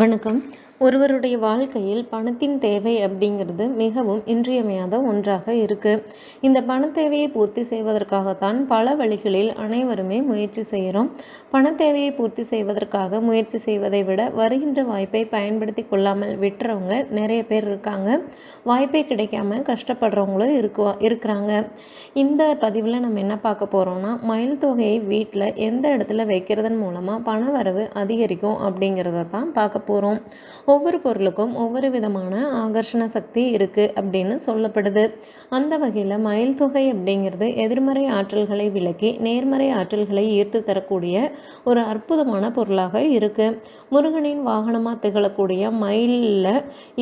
வணக்கம். ஒருவருடைய வாழ்க்கையில் பணத்தின் தேவை அப்படிங்கிறது மிகவும் இன்றியமையாத ஒன்றாக இருக்குது இந்த பண தேவையை பூர்த்தி செய்வதற்காகத்தான் பல வழிகளில் அனைவருமே முயற்சி செய்கிறோம் பண தேவையை பூர்த்தி செய்வதற்காக முயற்சி செய்வதை விட வருகின்ற வாய்ப்பை பயன்படுத்தி கொள்ளாமல் விட்டுறவங்க நிறைய பேர் இருக்காங்க. வாய்ப்பே கிடைக்காம கஷ்டப்படுறவங்களும் இருக்குவா இருக்கிறாங்க. இந்த பதிவில் நம்ம என்ன பார்க்க போகிறோம்னா மயில் தொகையை வீட்டில் எந்த இடத்துல வைக்கிறதன் மூலமாக பண வரவு அதிகரிக்கும் அப்படிங்கிறத தான் பார்க்க போகிறோம் ஒவ்வொரு பொருளுக்கும் ஒவ்வொரு விதமான ஆகர்ஷண சக்தி இருக்குது அப்படின்னு சொல்லப்படுது. அந்த வகையில் மயில் தொகை அப்படிங்கிறது எதிர்மறை ஆற்றல்களை விலக்கி நேர்மறை ஆற்றல்களை ஈர்த்து தரக்கூடிய ஒரு அற்புதமான பொருளாக இருக்குது முருகனின் வாகனமாக திகழக்கூடிய மயிலில்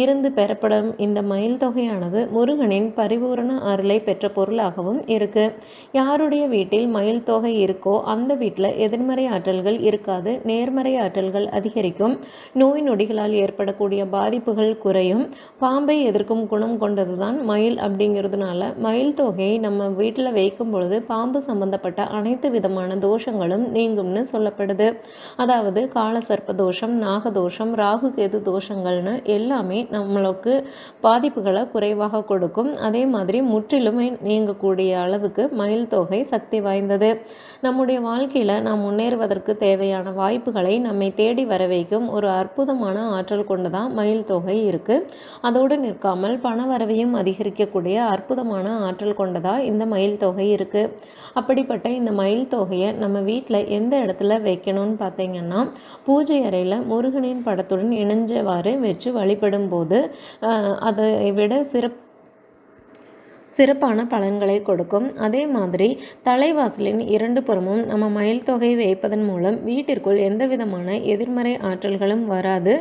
இருந்து பெறப்படும் இந்த மயில் தொகையானது முருகனின் பரிபூரண அருளை பெற்ற பொருளாகவும் இருக்குது யாருடைய வீட்டில் மயில் தொகை இருக்கோ அந்த வீட்டில் எதிர்மறை ஆற்றல்கள் இருக்காது. நேர்மறை ஆற்றல்கள் அதிகரிக்கும். நோய் நொடிகளால் ஏற்படக்கூடிய பாதிப்புகள் குறையும். பாம்பை எதிர்க்கும் குணம் கொண்டது தான் மயில் அப்படிங்கிறதுனால மயில் தொகையை நம்ம வீட்டில் வைக்கும் பொழுது பாம்பு சம்பந்தப்பட்ட அனைத்து விதமான தோஷங்களும் நீங்கும்னு சொல்லப்படுது. அதாவது காலசர்ப்ப தோஷம் நாகதோஷம் ராகு கேது தோஷங்கள்னு எல்லாமே நம்மளுக்கு பாதிப்புகளை குறைவாக கொடுக்கும். அதே மாதிரி முற்றிலுமே நீங்கக்கூடிய அளவுக்கு மயில் தொகை சக்தி வாய்ந்தது. நம்முடைய வாழ்க்கையில் நாம் முன்னேறுவதற்கு தேவையான வாய்ப்புகளை நம்மை தேடி வர வைக்கும் ஒரு அற்புதமான ஆற்றல் கொண்டதாக மயில் தொகை இருக்குது அதோடு நிற்காமல் பண வரவையும் அதிகரிக்கக்கூடிய அற்புதமான ஆற்றல் கொண்டதாக இந்த மயில் தொகை இருக்குது அப்படிப்பட்ட இந்த மயில் தொகையை நம்ம வீட்டில் எந்த இடத்துல வைக்கணும்னு பார்த்தீங்கன்னா பூஜை அறையில் முருகனின் படத்துடன் இணைஞ்சவாறு வச்சு வழிபடும் போது அதை விட சிறப்பு சிறப்பான பலன்களை கொடுக்கும். அதே மாதிரி தலைவாசலின் இரண்டு புறமும் நம்ம மயில் தொகை வைப்பதன் மூலம் வீட்டிற்குள் எந்த விதமான எதிர்மறை ஆற்றல்களும் வராது.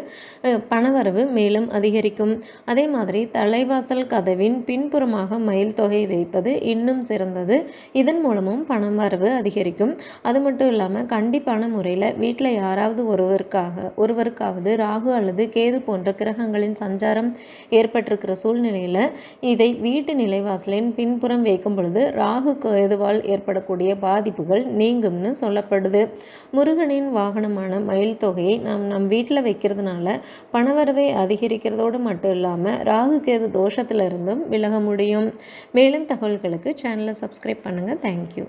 பணவரவு மேலும் அதிகரிக்கும். அதே மாதிரி தலைவாசல் கதவின் பின்புறமாக மயில் தொகை வைப்பது இன்னும் சிறந்தது. இதன் மூலமும் பணம் வரவு அதிகரிக்கும். அது மட்டும் இல்லாமல் கண்டிப்பான முறையில் வீட்டில் யாராவது ஒருவருக்காக ஒருவருக்காவது ராகு அல்லது கேது போன்ற கிரகங்களின் சஞ்சாரம் ஏற்பட்டிருக்கிற சூழ்நிலையில் இதை வீட்டு நிலைவாசல் வாசலின் பின்புறம் வைக்கும் பொழுது ராகு கேதுவால் ஏற்படக்கூடிய பாதிப்புகள் நீங்கும்னு சொல்லப்படுது. முருகனின் வாகனமான மயில் தொகையை நாம் நம் வீட்டில் வைக்கிறதுனால பணவரவை அதிகரிக்கிறதோடு மட்டும் இல்லாமல் ராகு கேது தோஷத்திலிருந்தும் விலக முடியும். மேலும் தகவல்களுக்கு சேனலை சப்ஸ்கிரைப் பண்ணுங்கள் தேங்க்யூ